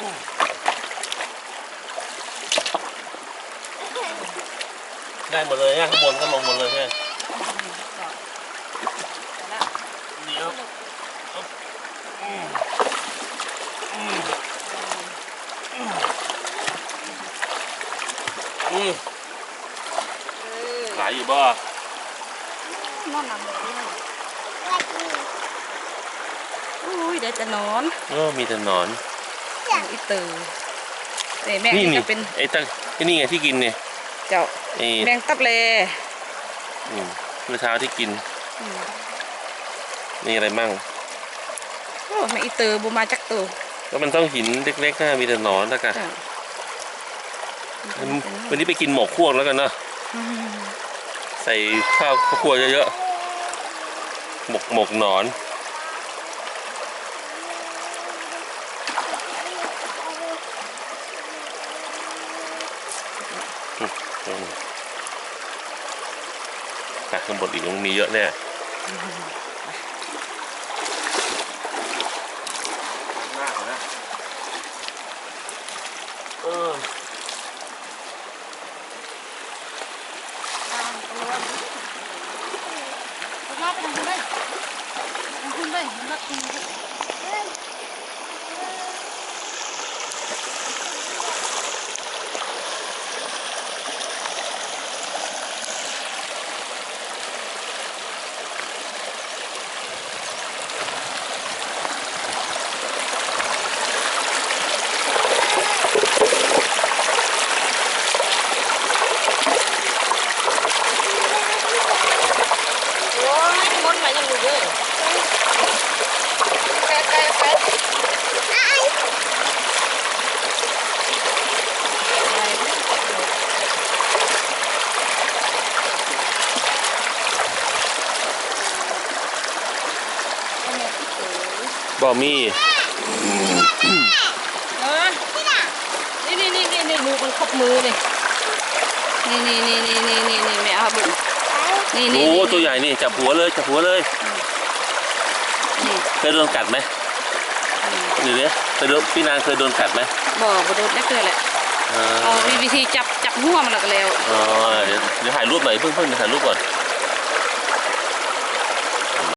ได้หมดเลยนะข้างบนก็ลงหมดเลยใช่ไหมเดี๋ยวอืมหลายอยู่บ่นอนหลับเลยอุ้ยเดี๋ยวจะนอน เออมีแต่นอน อีตือเอ้ยแม่นี่นี่นี่ก็เป็นไอ้ตั้งไอ้นี่ไงที่กินเนี่ยเจ้าไอ้แมงตับเลอืมเมื่อเช้าที่กินอืมนี่อะไรมั่งโอ้แม่อีตือบูมาจักตัวก็มันต้องหินเล็กๆนะมีแต่หนอนแล้วกันเจ้าวันนี้ไปกินหมกคั่วแล้วกันเนาะอืมใส่ข้าวคั่วเยอะๆหมกหมกหนอน อืมไปข้างบนอีกมันมีเยอะแน่มากเลยนะเออมาไปทางคุณได้ทางคุณได้นัดคุ ยังอยู่ด้วยแป๊บแป๊บแป๊บบ่มีนี่นี่นี่นี่มือมันครบมือเลยนี่นี่นี่นี่นี่นี่แม่เอาบุ๋ม นี่นี่โอ้นี่ตัวใหญ่นี่จับหัวเลยจับหัวเลยนี่เคยโดนกัดไหมหรือเนี่ยเคยโดนพี่นางเคยโดนกัดไหมบ่บ่โดนได้เกินแหละเออเอาวิธีจับจับหัวมันแล้วก็แล้วอ๋อเดี๋ยวเดี๋ยวถ่ายรูปหน่อยเพิ่งเพิ่งเดี๋ยวถ่ายรูปก่อน